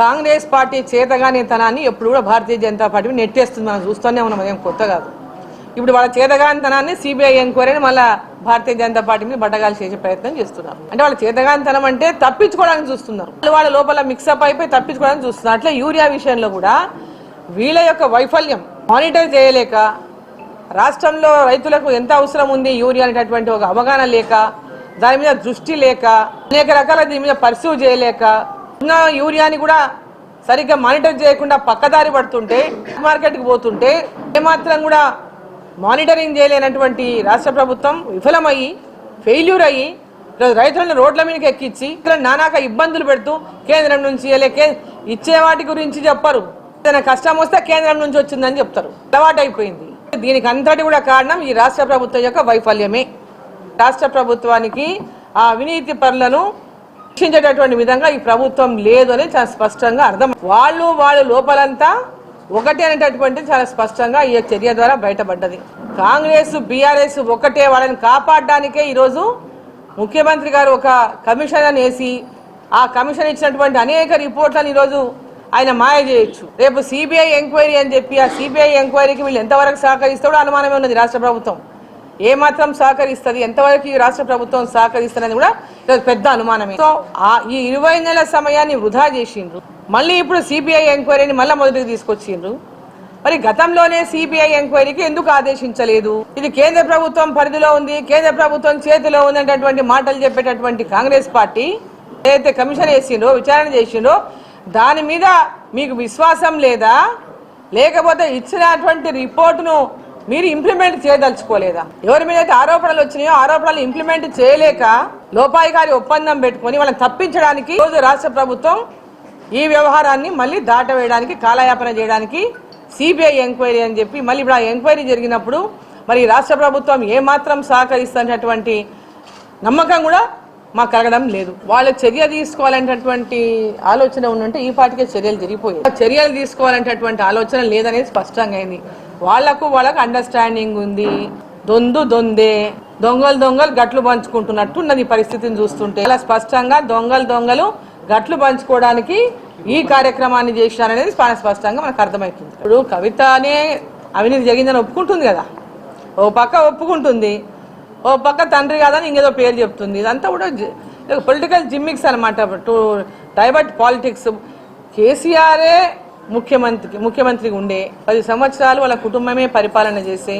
Congress party చేతగానితనాన్ని ఎప్పుడు కూడా Bharatiya Janata party నెట్టేస్తుంది. మనం చూస్తూనే ఉన్నాం. అదేం కొత్త కాదు. ఇప్పుడు వాళ్ళ చేతగానితనాన్ని సిబిఐ ఎంక్వైరీని మళ్ళీ భారతీయ జనతా పార్టీ మీద బట్టగాలు చేసే ప్రయత్నం చేస్తున్నారు. అంటే వాళ్ళ చేతగానితనం అంటే తప్పించుకోవడానికి చూస్తున్నారు. వాళ్ళ లోపల మిక్సప్ అయిపోయి తప్పించుకోవడానికి చూస్తున్నారు. అట్లా యూరియా విషయంలో కూడా వీళ్ళ యొక్క వైఫల్యం మానిటర్ చేయలేక రాష్ట్రంలో రైతులకు ఎంత అవసరం ఉంది యూరియా అనేటటువంటి ఒక అవగాహన లేక దాని మీద దృష్టి లేక అనేక రకాల దీని మీద పర్సూ చేయలేక యూరియాని కూడా సరిగ్గా మానిటర్ చేయకుండా పక్కదారి పడుతుంటే మార్కెట్కి పోతుంటే ఏమాత్రం కూడా మానిటరింగ్ చేయలేనటువంటి రాష్ట్ర ప్రభుత్వం విఫలమయ్యి ఫెయిల్యూర్ అయ్యి ఈరోజు రైతులను రోడ్ల మీదకి ఎక్కించి ఇక్కడ నానాక ఇబ్బందులు పెడుతూ కేంద్రం నుంచి లేకే ఇచ్చే వాటి గురించి చెప్పరు. ఏదైనా కష్టం వస్తే కేంద్రం నుంచి వచ్చిందని చెప్తారు. అలవాటు అయిపోయింది దీనికి అంతటి కూడా కారణం ఈ రాష్ట్ర ప్రభుత్వం యొక్క వైఫల్యమే. రాష్ట్ర ప్రభుత్వానికి ఆ అవినీతి పనులను రక్షించేటటువంటి విధంగా ఈ ప్రభుత్వం లేదు అని చాలా స్పష్టంగా అర్థం. వాళ్ళు వాళ్ళు లోపలంతా ఒకటే అనేటటువంటి చాలా స్పష్టంగా ఈ చర్య ద్వారా బయటపడ్డది. కాంగ్రెస్ బీఆర్ఎస్ ఒకటే వాళ్ళని కాపాడడానికే ఈరోజు ముఖ్యమంత్రి గారు ఒక కమిషన్ వేసి ఆ కమిషన్ ఇచ్చినటువంటి అనేక రిపోర్ట్లను ఈరోజు ఆయన మాయ చేయొచ్చు. రేపు సిబిఐ ఎంక్వైరీ అని చెప్పి ఆ సిబిఐ ఎంక్వైరీకి వీళ్ళు ఎంతవరకు సహకరిస్తాడో అనుమానమే ఉన్నది రాష్ట్ర ప్రభుత్వం. ఏమాత్రం సహకరిస్తుంది? ఎంతవరకు ఈ రాష్ట్ర ప్రభుత్వం సహకరిస్తున్నది కూడా పెద్ద అనుమానమే. సో ఆ ఈ ఇరవై నెలల సమయాన్ని వృధా చేసిండ్రు. మళ్ళీ ఇప్పుడు సిబిఐ ఎంక్వైరీని మళ్ళీ మొదటికి తీసుకొచ్చిండ్రు. మరి గతంలోనే సిబిఐ ఎంక్వైరీకి ఎందుకు ఆదేశించలేదు? ఇది కేంద్ర ప్రభుత్వం పరిధిలో ఉంది కేంద్ర ప్రభుత్వం చేతిలో ఉంది మాటలు చెప్పేటటువంటి కాంగ్రెస్ పార్టీ ఏదైతే కమిషన్ వేసిండ్రో విచారణ చేసిండ్రో దాని మీద మీకు విశ్వాసం లేదా? లేకపోతే ఇచ్చినటువంటి రిపోర్టును మీరు ఇంప్లిమెంట్ చేయదలుచుకోలేదా? ఎవరి మీద అయితే ఆరోపణలు వచ్చినాయో ఆరోపణలు ఇంప్లిమెంట్ చేయలేక లోపాయికారి ఒప్పందం పెట్టుకొని వాళ్ళని తప్పించడానికి రోజు రాష్ట్ర ప్రభుత్వం ఈ వ్యవహారాన్ని మళ్ళీ దాటవేయడానికి కాలయాపన చేయడానికి సిబిఐ ఎంక్వైరీ అని చెప్పి మళ్ళీ ఇప్పుడు ఆ ఎంక్వైరీ జరిగినప్పుడు మరి రాష్ట్ర ప్రభుత్వం ఏమాత్రం సహకరిస్తున్నటువంటి నమ్మకం కూడా మాకు కలగడం లేదు. వాళ్ళ చర్య తీసుకోవాలనేటటువంటి ఆలోచన ఉందంటే ఈ పాటికే చర్యలు జరిగిపోయాయి. చర్యలు తీసుకోవాలనేటటువంటి ఆలోచన లేదనేది స్పష్టంగా అయింది. వాళ్ళకు వాళ్ళకు అండర్స్టాండింగ్ ఉంది. దొందు దొందే దొంగలు దొంగలు గట్లు పంచుకుంటున్నట్టు ఉన్నది పరిస్థితిని చూస్తుంటే. అలా స్పష్టంగా దొంగలు దొంగలు గట్లు పంచుకోవడానికి ఈ కార్యక్రమాన్ని చేసినారనేది స్పష్టంగా మనకు అర్థమవుతుంది ఇప్పుడు కవితనే అవినీతి జరిగిందని ఒప్పుకుంటుంది కదా. ఓ పక్క ఒప్పుకుంటుంది. ఓ పక్క తండ్రి కాదని ఇంకేదో పేరు చెప్తుంది. ఇదంతా కూడా పొలిటికల్ జిమ్మిక్స్ అనమాట టు డైవర్ట్ పాలిటిక్స్ కేసీఆరే ముఖ్యమంత్రికి ముఖ్యమంత్రిగా ఉండే. పది సంవత్సరాలు వాళ్ళ కుటుంబమే పరిపాలన చేసే.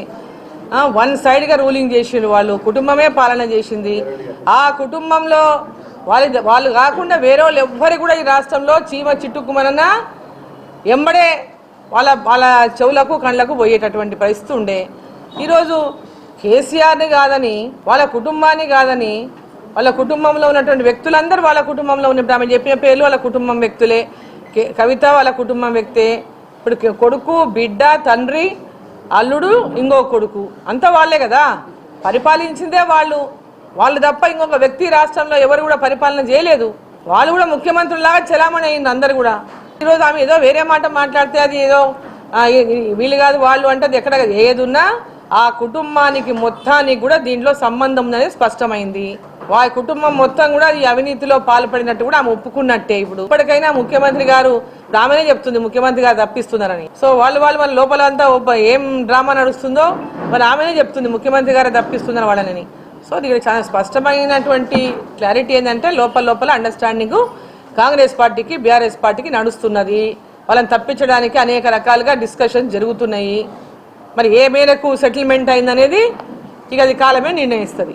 వన్ సైడ్గా రూలింగ్ చేసిండ్రు వాళ్ళు. కుటుంబమే పాలన చేసింది. ఆ కుటుంబంలో వాళ్ళ వాళ్ళు కాకుండా వేరే వాళ్ళు ఎవ్వరు కూడా ఈ రాష్ట్రంలో చీమ చిట్టుకుమనన్నా ఎంబడే వాళ్ళ వాళ్ళ చెవులకు కళ్ళకు పోయేటటువంటి పరిస్థితి ఉండే. ఈరోజు కేసీఆర్ని కాదని వాళ్ళ కుటుంబాన్ని కాదని వాళ్ళ కుటుంబంలో ఉన్నటువంటి వ్యక్తులందరూ వాళ్ళ కుటుంబంలో ఉన్నప్పుడు ఆమె చెప్పిన పేర్లు వాళ్ళ కుటుంబం వ్యక్తులే. కవిత వాళ్ళ కుటుంబం వ్యక్తే. ఇప్పుడు కొడుకు బిడ్డ తండ్రి అల్లుడు ఇంకో కొడుకు. అంతా వాళ్ళే కదా. పరిపాలించిందే వాళ్ళు. వాళ్ళు తప్ప ఇంకొక వ్యక్తి రాష్ట్రంలో ఎవరు కూడా పరిపాలన చేయలేదు. వాళ్ళు కూడా ముఖ్యమంత్రులాగా చలామణి అయింది అందరు కూడా. ఈరోజు ఆమె ఏదో వేరే మాట మాట్లాడితే అది ఏదో వీళ్ళు కాదు వాళ్ళు అంటే అది ఎక్కడ ఏదున్నా ఆ కుటుంబానికి మొత్తానికి కూడా దీంట్లో సంబంధం అనేది స్పష్టమైంది. వారి కుటుంబం మొత్తం కూడా ఈ అవినీతిలో పాల్పడినట్టు కూడా ఆమె ఒప్పుకున్నట్టే ఇప్పుడు. ఇప్పటికైనా ముఖ్యమంత్రి గారు రామనే చెప్తుంది ముఖ్యమంత్రి గారు తప్పిస్తున్నారని. సో వాళ్ళు వాళ్ళు మన లోపల అంతా ఏం డ్రామా నడుస్తుందో మరి ఆమెనే చెప్తుంది ముఖ్యమంత్రి గారు తప్పిస్తున్నారు వాళ్ళని సో ఇక్కడ చాలా స్పష్టమైనటువంటి క్లారిటీ ఏంటంటే లోపల లోపల అండర్స్టాండింగ్ కాంగ్రెస్ పార్టీకి బీఆర్ఎస్ పార్టీకి నడుస్తున్నది. వాళ్ళని తప్పించడానికి అనేక రకాలుగా డిస్కషన్ జరుగుతున్నాయి. మరి ఏ మేరకు సెటిల్మెంట్ అయిందనేది ఇక అది కాలమే నిర్ణయిస్తుంది.